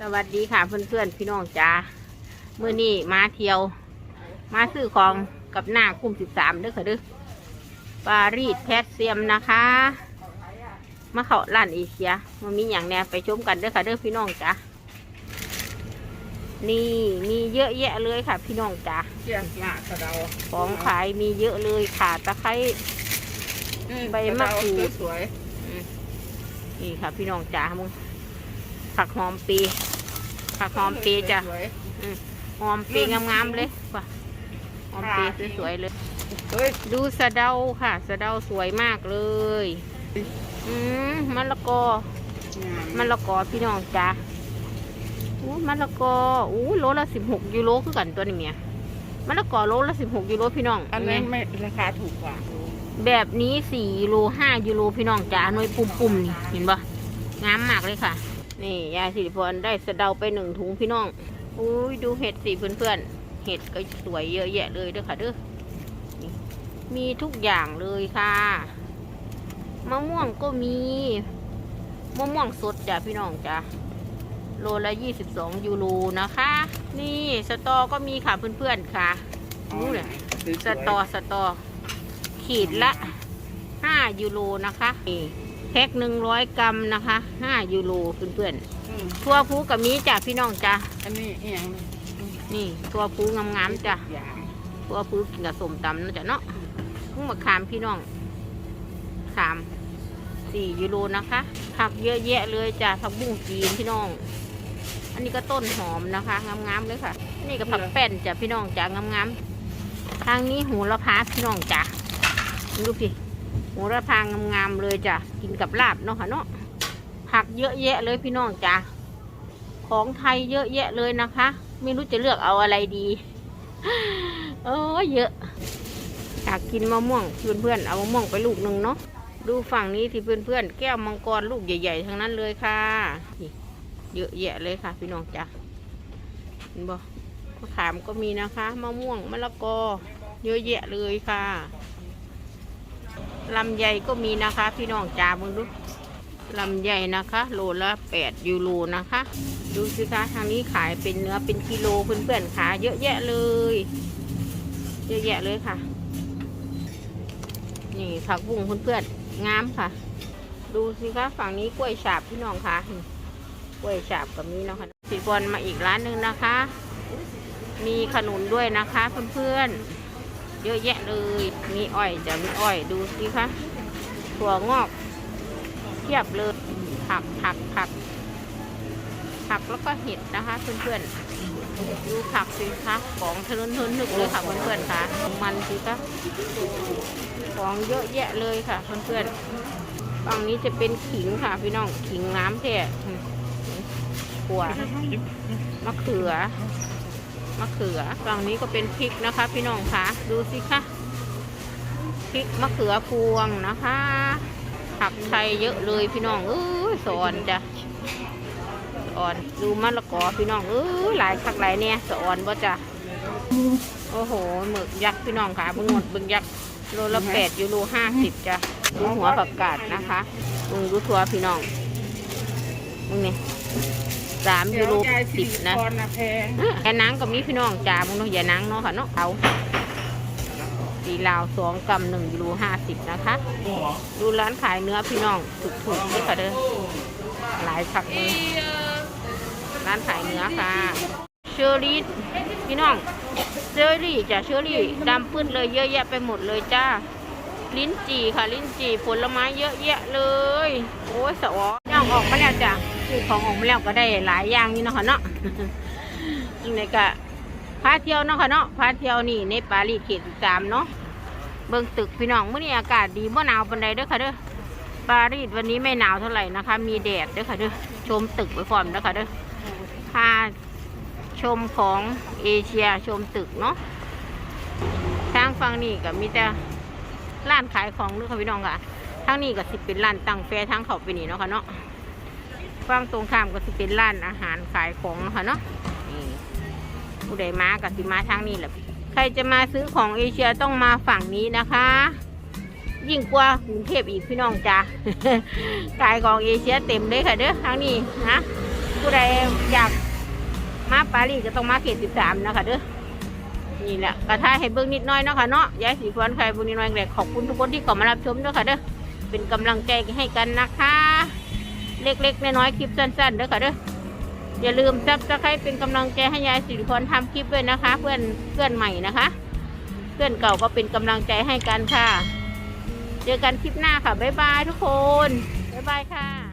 สวัสดีค่ะเพื่อนๆพี่น้องจ้าเมื่อนี้มาเที่ยว มาซื้อของกับหน้าคุ้มสิบสามเด้อค่ะเด้อปารีสแพทเซียมนะคะ มาเข้าร้านเอเชียมันมีอย่างแน่ไปชมกันเด้อค่ะเด้อพี่น้องจ้านี่มีเยอะแยะเลยค่ะ พี่น้องจ้าเจียหน้าสะเดาของขายมีเยอะเลยค่ะตะไคร้ใบมะกรูดสวยนี่ค่ะพี่น้องจ้ามึงผักหอมปี ผักหอมปีจ้ะสวยหอมปีงามๆเลยว่ะหอมปีสวยๆเลยเฮ้ยดูสะเดาค่ะ สะเดาสวยมากเลย อืมมะละกอมะละกอพี่น้องจ้าอู้มะละกออู้โลละสิบหกยูโรคือกันตัวนี้เมียมะละกอโลละสิบหกยูโรพี่น้องอันเห็นี้นไหมไม่ราคาถูกกว่า แบบนี้สี่ยูโรห้ายูโรพี่น้องจ้าหน่วยปุ่มๆนี่เห็นปะงามมากเลยค่ะ นี่ยายสิริพรได้สะเดาไปหนึ่งถุงพี่น้องอุ้ยดูเห็ดสิเพื่อนๆ เห็ดก็สวยเยอะแยะเลยเด้อค่ะเด้อนี่มีทุกอย่างเลยค่ะ มะม่วงก็มี มะม่วงสดจ้ะพี่น้องจ้ะโลละยี่สิบสองยูโรนะคะ นี่สตอก็มีค่ะเพื่อนๆค่ะรู้เลยสตอสตอ ขีดละห้ายูโรนะคะนี่แพ็คหนึ่งร้อยกรัมนะคะห้ายูโรเพื่อนอืมๆทั่วพูกับมีจ้ะพี่น้องจ้ะอันนี้เอียงนี่ทั่วพูงามๆจ้ะอย่างทั่วพูกินกับสมตำนะจ้ะเนาะมึงมาขามพี่น้องขามสี่ยูโรนะคะผักเยอะแยะเลยจ้ะผักบุ้งจีนพี่น้อง อันนี้ก็ต้นหอมนะคะงามๆเลยค่ะนี่ก็ผักแป้นจ้ะพี่น้องจ้ะงามๆทางนี้หูละพาพี่น้องจ้ะดูสิ หูละพางงามๆเลยจ้ะ กินกับลาบเนาะค่ะเนาะ ผักเยอะแยะเลยพี่น้องจ้ะ ของไทยเยอะแยะเลยนะคะ ไม่รู้จะเลือกเอาอะไรดี เออเยอะ อยากกินมะม่วงเพื่อนๆ เอามะม่วงไปลูกหนึ่งเนาะ ดูฝั่งนี้ที่เพื่อนๆ แก้วมังกรลูกใหญ่ ๆ ทั้งนั้นเลยค่ะ เยอะแยะเลยค่ะ พี่น้องจ้ะเห็นบ่มะขามก็มีนะคะ มะม่วง มะละกอ เยอะแยะเลยค่ะ ลำไยก็มีนะคะ พี่น้องจ้ามึงดูลำไยนะคะ โลละแปดยูโรนะคะ ดูสิคะทางนี้ขายเป็นเนื้อเป็นกิโลเพื่อนๆขาเยอะแยะเลย เยอะแยะเลยค่ะ นี่ผักบุ้งเพื่อนๆงามค่ะ ดูสิคะฝั่งนี้กล้วยฉาบพี่น้องค่ะกล้วยฉาบกับนี้นะค่ะสีบอลมาอีกร้านหนึ่งนะคะ มีขนุนด้วยนะคะเพื่อนๆ เยอะแยะเลย มีอ้อยจะมีอ้อยดูสิคะถั่วงอกเทียบเลยผักผักผักผักแล้วก็เห็ดนะคะเพื่อนๆดูผักสิคะของทะนุนทนนึกเลยค่ะเพื่อนๆค่ะมันสิคะของเยอะแยะเลยค่ะเพื่อนๆฝั่งนี้จะเป็นขิงค่ะ พี่น้องขิงน้ำแท้ขัวมะเขือ มะเขือฝั่งนี้ก็เป็นพริกนะคะ พี่น้องคะดูสิคะพริกมะเขือพวงนะคะผักไทยเยอะเลยพี่น้องเอ้ยสอนจ้ะสอนดูมะละกอพี่น้องเอ้ยหลายคักหลายเนี่ยสอนบ่าจ้ะโอ้โหหมึกยักษ์พี่น้องค่ะบึงหมดบึงยักษ์โลละแปดยูโรห้าสิบจ้ะดูหัวผักกาดนะคะมึงดูทัวพี่น้องมึงนี่ สามยูโรสิบนะคอนนะแพงแค่นังกับมีพี่น้องจ่ามึงเนาะอย่านังเนาะค่ะเนาะเอาสีลาวสองกำหนึ่งยูโรห้าสิบนะคะ ดูร้านขายเนื้อพี่น้องถูกๆด้วยค่ะเด้อหลายผักเลยร้านขายเนื้อค่ะ เชอรี่พี่น้องเชอรี่จ้ะเชอรี่ดำปื้นเลยเยอะแยะไปหมดเลยจ้าลิ้นจี่ค่ะ ลิ้นจี่ผลไม้เยอะแยะเลย โอ้ยสวย่างออกมาแล้วจ้ะ คือของออกมาแล้วก็ได้หลายอย่างนี่เนาะค่ะเนาะยังไงก็พาเที่ยวเนาะค่ะเนาะพาเที่ยวนี่ในปารีสเขตสามเนาะเบิ่งตึกพี่น้องเมื้อนี้อากาศดีบ่อหนาวปานใดเด้อค่ะเด้อปารีสวันนี้ไม่หนาวเท่าไหร่นะคะ มีแดดเด้อค่ะเด้อชมตึกไว้พร้อมเด้อค่ะเด้อพาชมของเอเชียชมตึกเนาะทางฝั่งนี้ก็มีแต่ร้านขายของเด้อค่ะพี่น้องค่ะทางนี้ก็สิเป็นร้านตั้งแฟร์ทางเขาไปนี่เนาะค่ะเนาะ ฝั่งตรงข้ามก็สิเป็นร้านอาหารขายของนะค่ะเนาะนี่ผู้ใดมากับสิมาทางนี้แหละใครจะมาซื้อของเอเชียต้องมาฝั่งนี้นะคะ ยิ่งกว่ากรุงเทพอีกพี่น้องจ้าขายของเอเชียเต็มเลยค่ะเด้อทางนี้นะผู้ใดอยากมาปารีสก็ต้องมาเขตสิบสามนะคะเด้อนี่แหละกระทาให้เบิ่งนิดน้อยเนาะค่ะเนาะยายสีพรใครบุญนิดน้อยแหละขอบคุณทุกคนที่เข้ามารับชมด้วยค่ะเด้อเป็นกำลังใจให้กันนะคะ เล็กๆน้อยๆคลิปสั้นๆเด้อค่ะเด้ออย่าลืมซับสไครป์เป็นกำลังใจให้ยายสิริพรทำคลิปด้วยนะคะ เพื่อนเพื่อนใหม่นะคะ เพื่อนเก่าก็เป็นกำลังใจให้กันค่ะ เจอกันคลิปหน้าค่ะบ๊ายบายทุกคนบ๊ายบายค่ะ